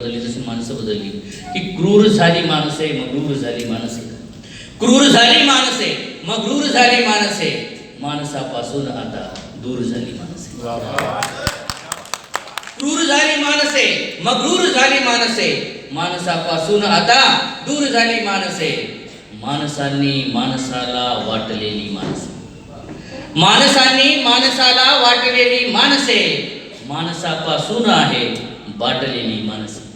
बदलली माणसं बदलली की क्रूर झाली माणसे मग्रूर झाली माणसे क्रूर झाली माणसे मग्रूर झाली माणसे माणसापासून आता दूर झाली माणसे क्रूर झाली माणसे मग्रूर झाली माणसे माणसापासून आता दूर झाली माणसे माणसांनी माणसाला वाटलेली माणसे माणसांनी माणसाला वाटलेली माणसे माणसापासून आहे वाटलेली माणसे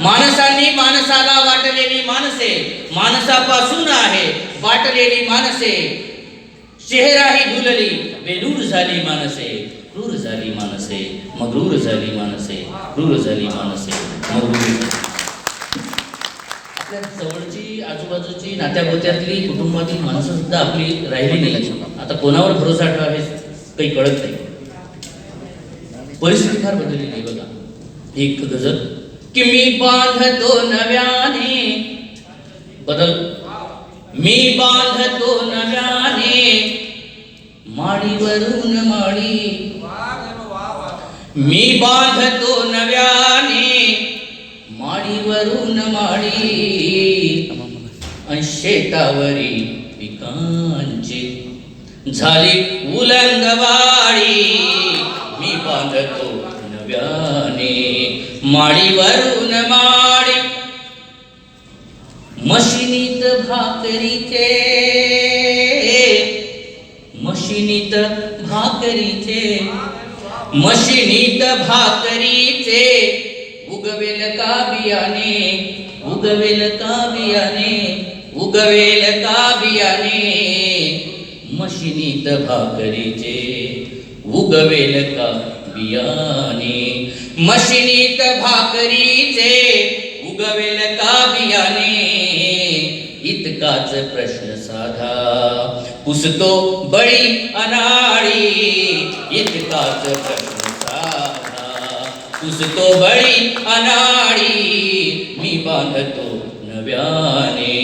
माणसांनी माणसाला वाटलेली माणसे माणसापासून आहे वाटलेली माणसे. चेहराही भुलली बेलूर झाली माणसे क्रूर झाली माणसे मग्रूर झाली माणसे क्रूर झाली माणसे मग आपल्या जवळची आजूबाजूची नात्यागोत्यातली कुटुंबातील माणसं सुद्धा आपली राहिली नाही. आता कोणावर भरोसा ठेवा हे काही कळत नाही. परिस्थिती फार बदललेली आहे बघा. एक गजल की मी बांधतो नव्याने. बदल. मी बांधतो नव्याने. माडीवरून माडी. मी बांधतो नव्याने. माडीवरून माडी. शेतावरी पिकांचे. झाली उलंगवा मी बांधतो नव्याने माडीवरून माडी. मशिनीत भाकरीचे मशिनीत भाकरीचे मशिनीत भाकरीचे उगवेल का बियाणे उगवेल का बियाणे उगवेल का बियाने मशिनीत भाकरीचे उगवेल का बियाने मशिनीत भाकरीचे उगवेल का बियाने इतकाच प्रश्न साधा. पुसतो बळी अनाळी इतकाच प्रश्न साधा. पुसतो बळी अनाळी मी बांधतो नव्याने.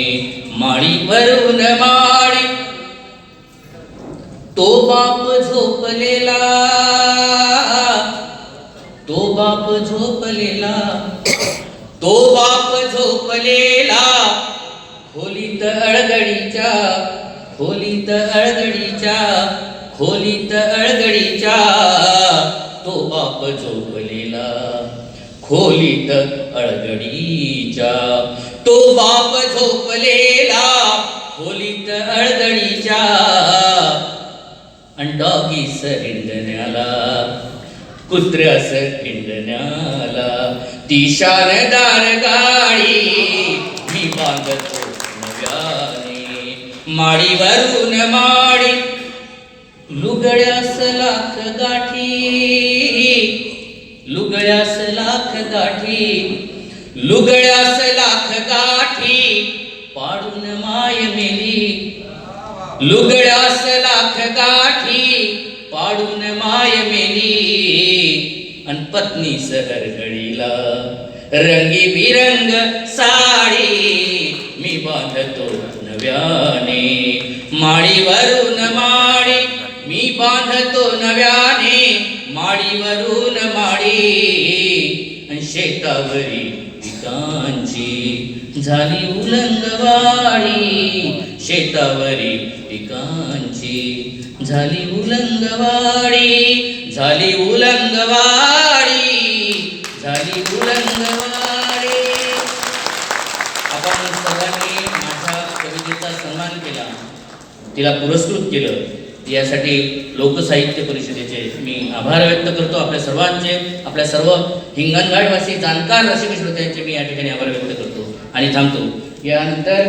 माळी भरून माळी. तो बाप झोपलेला. बाप झोपलेला तो बाप झोपलेला खोलीत अळगडीच्या खोलीत अळगडीच्या खोलीत अळगडीच्या तो बाप झोपलेला खोलीत अळगडीच्या तो बाप झोपलेला खोलीत अळगडीच्या अंडॉगीस हिंडण्याला कुत्र्यास पिंडण्याला ती शारदार गाडी मी मागतो नव्याने. माडीवरून माडी लुगड्यास लाख गाठी. लुगड्यास लाख गाठी लुगड्यास लाख गाठी पाडून माय मेली. लुगड्यास लाख गाठी पत्नी सहर घडीला रंगी बिरंग साडी मी बांधतो नव्याने. माळीवरून माळी मी बांधतो नव्याने. माळीवरून माळी शेतावरी पिकांची. झाली उलंगवाडी शेतावरी पिकांची. झाली उलंगवाडी झाली सर्वांनी माझ्या कवितेचा सन्मान केला. तिला पुरस्कृत केलं. यासाठी लोकसाहित्य परिषदेचे मी आभार व्यक्त करतो. आपल्या सर्वांचे आपल्या सर्व हिंगणघाटवासी जाणकार रसिक श्रोत्यांचे मी या ठिकाणी आभार व्यक्त करतो. आणि थांबतो. यानंतर